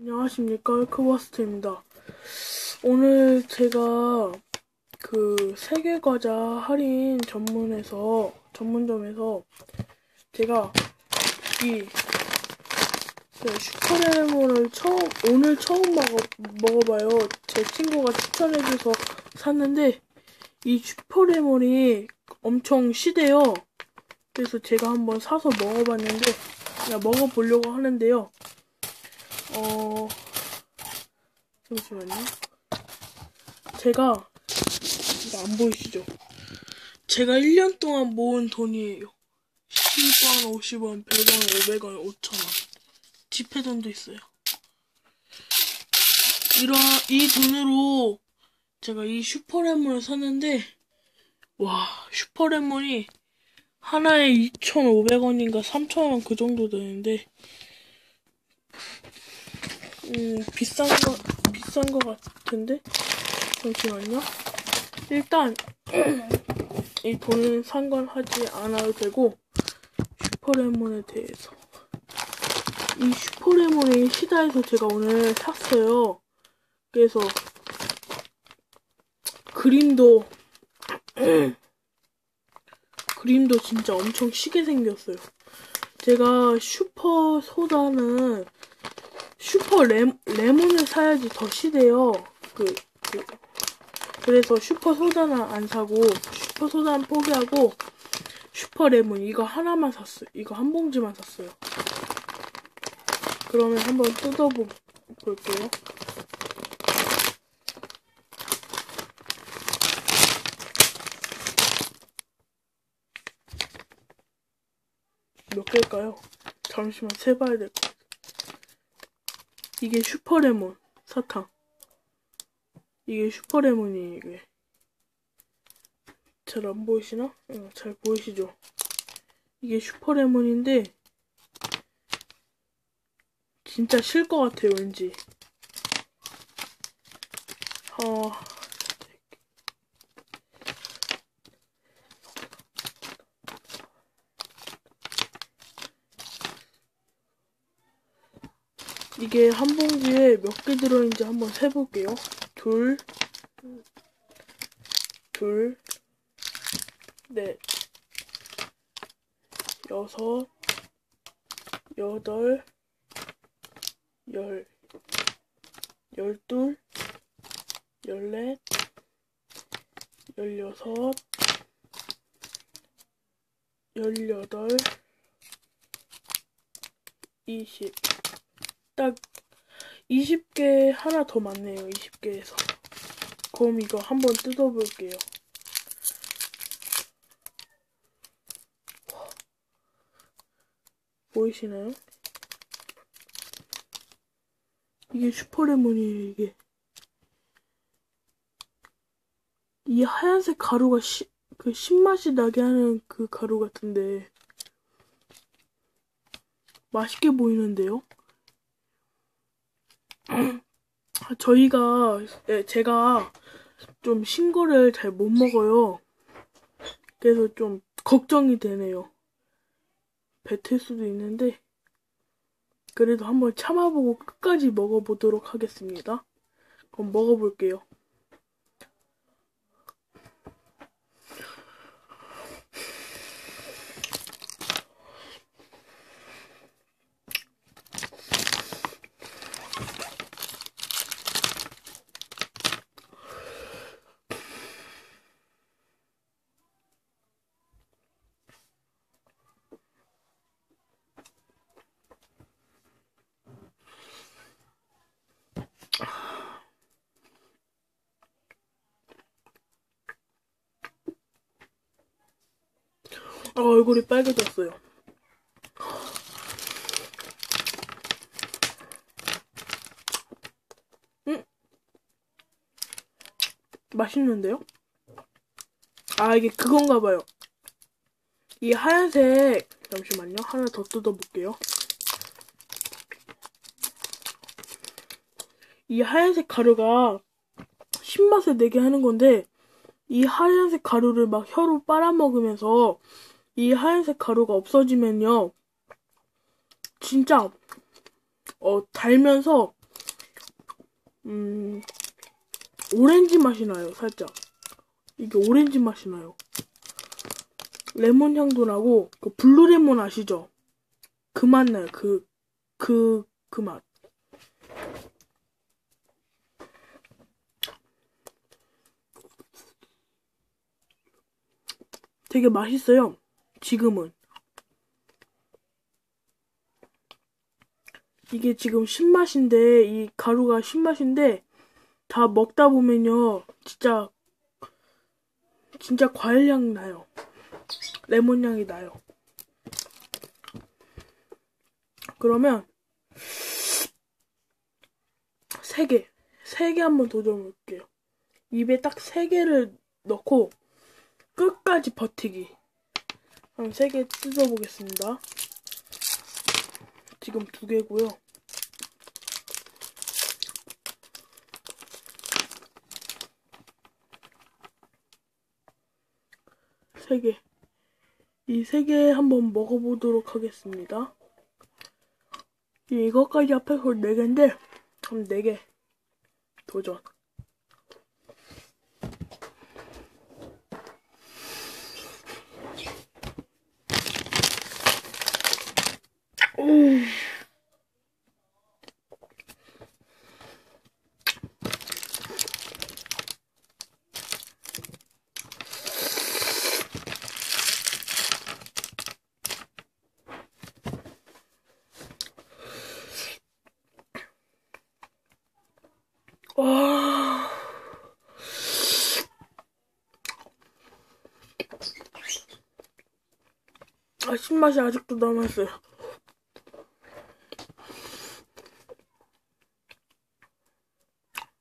안녕하십니까 크버스트입니다. 오늘 제가 그 세계과자 할인 전문에서 전문점에서 제가 이 네, 슈퍼레몬을 처음 오늘 처음 먹어 먹어봐요. 제 친구가 추천해줘서 샀는데 이 슈퍼레몬이 엄청 시대요. 그래서 제가 한번 사서 먹어봤는데 그냥 먹어보려고 하는데요. 어 잠시만요. 제가 이거 안 보이시죠? 제가 1년 동안 모은 돈이에요. 10원, 50원, 100원, 500원, 5천원. 지폐 돈도 있어요. 이런, 이 돈으로 제가 이 슈퍼레몬을 샀는데, 와, 슈퍼레몬이 하나에 2,500원인가 3,000원 그 정도 되는데, 음, 비싼 거, 비싼 거 같은데? 잠시만요. 일단, 이 돈은 상관하지 않아도 되고, 슈퍼레몬에 대해서. 이 슈퍼레몬이 시다에서 제가 오늘 샀어요. 그래서, 그림도, 그림도 진짜 엄청 시게 생겼어요. 제가 슈퍼 소다는 슈퍼 레, 레몬을 사야지 더 시대요. 그, 그, 그래서 슈퍼 소다는 안 사고, 슈퍼 소다는 포기하고, 슈퍼 레몬 이거 하나만 샀어요. 이거 한 봉지만 샀어요. 그러면 한번 뜯어볼게요. 몇 개일까요? 잠시만 세봐야 될것 같아요. 이게 슈퍼레몬 사탕. 이게 슈퍼레몬이 이게. 잘 안 보이시나? 어, 잘 보이시죠? 이게 슈퍼레몬인데 진짜 실 것 같아요, 왠지. 어... 이게 한 봉지에 몇 개 들어있는지 한번 세볼게요. 둘, 둘, 넷, 여섯, 여덟, 열, 열둘, 열넷, 열여섯, 열여덟, 이십. 딱 20개 하나 더 많네요. 20개에서. 그럼 이거 한번 뜯어볼게요. 보이시나요? 이게 슈퍼레몬이에요, 이게. 이 하얀색 가루가 시, 그 신맛이 나게 하는 그 가루 같은데. 맛있게 보이는데요? 저희가, 예, 제가 좀 신거를 잘 못 먹어요. 그래서 좀 걱정이 되네요. 뱉을 수도 있는데, 그래도 한번 참아보고 끝까지 먹어보도록 하겠습니다. 그럼 먹어볼게요. 아, 얼굴이 빨개졌어요. 음? 맛있는데요? 아, 이게 그건가 봐요. 이 하얀색, 잠시만요. 하나 더 뜯어볼게요. 이 하얀색 가루가 신맛을 내게 하는 건데, 이 하얀색 가루를 막 혀로 빨아먹으면서 이 하얀색 가루가 없어지면요. 진짜 어 달면서 음, 오렌지 맛이 나요, 살짝. 이게 오렌지 맛이 나요. 레몬 향도 나고, 그 블루레몬 아시죠? 그 맛 나요, 그, 그, 그 맛. 되게 맛있어요. 지금은. 이게 지금 신맛인데, 이 가루가 신맛인데, 다 먹다 보면요, 진짜, 진짜 과일 향 나요. 레몬 향이 나요. 그러면, 세 개, 세 개 한번 도전해볼게요. 입에 딱 세 개를 넣고, 끝까지 버티기. 한세개 뜯어보겠습니다. 지금 두 개고요. 세 개. 이 세 개 한번 먹어보도록 하겠습니다. 이거까지 앞에서 네 개인데, 그럼 네 개. 도전. 아, 신맛이 아직도 남았어요.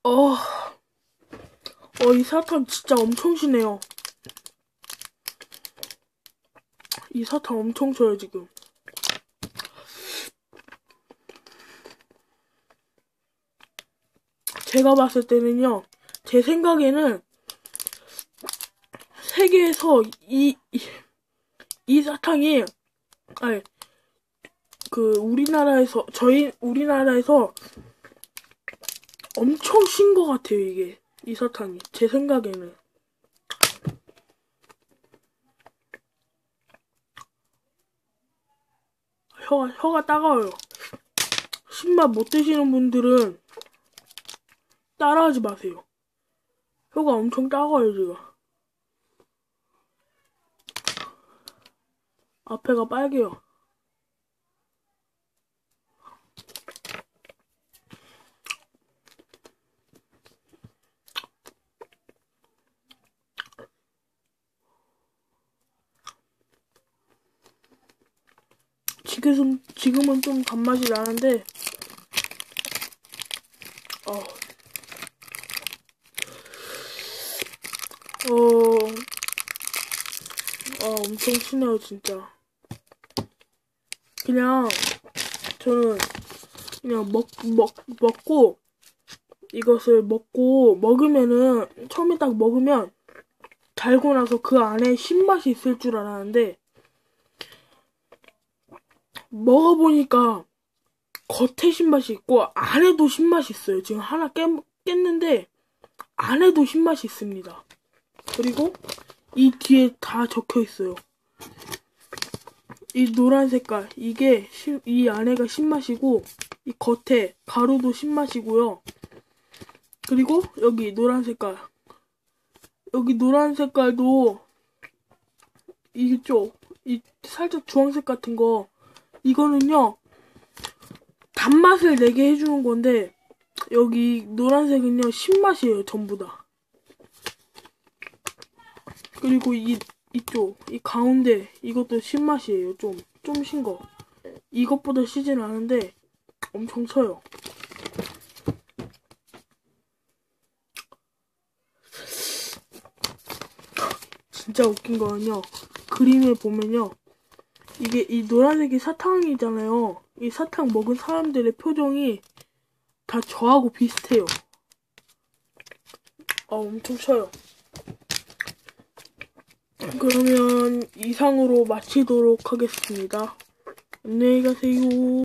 어, 어, 이 사탕 진짜 엄청 시네요. 이 사탕 엄청 쳐요, 지금. 제가 봤을 때는요, 제 생각에는 세계에서 이, 이, 이 사탕이, 아니, 그, 우리나라에서, 저희, 우리나라에서 엄청 신 것 같아요, 이게. 이 사탕이. 제 생각에는. 혀가, 혀가 따가워요. 신맛 못 드시는 분들은 따라하지 마세요. 혀가 엄청 따가워요, 지금. 앞에가 빨개요. 지금, 지금은 좀 단맛이 나는데, 어, 어, 어, 엄청 시네요, 진짜. 그냥, 저는, 그냥 먹, 먹, 먹고, 이것을 먹고, 먹으면은, 처음에 딱 먹으면, 달고 나서 그 안에 신맛이 있을 줄 알았는데, 먹어보니까 겉에 신맛이 있고 안에도 신맛이 있어요. 지금 하나 깼, 깼는데 안에도 신맛이 있습니다. 그리고 이 뒤에 다 적혀 있어요. 이 노란 색깔 이게 시, 이 안에가 신맛이고 이 겉에 가루도 신맛이고요. 그리고 여기 노란 색깔 여기 노란 색깔도 이쪽 이 살짝 주황색 같은 거 이거는요, 단맛을 내게 해주는 건데, 여기 노란색은요, 신맛이에요, 전부 다. 그리고 이, 이쪽, 이 가운데, 이것도 신맛이에요, 좀. 좀 신 거. 이것보다 시진 않은데, 엄청 쳐요. 진짜 웃긴 거는요, 그림에 보면요, 이게 이 노란색이 사탕이잖아요. 이 사탕 먹은 사람들의 표정이 다 저하고 비슷해요. 아, 엄청 쳐요. 그러면 이상으로 마치도록 하겠습니다. 안녕히 가세요.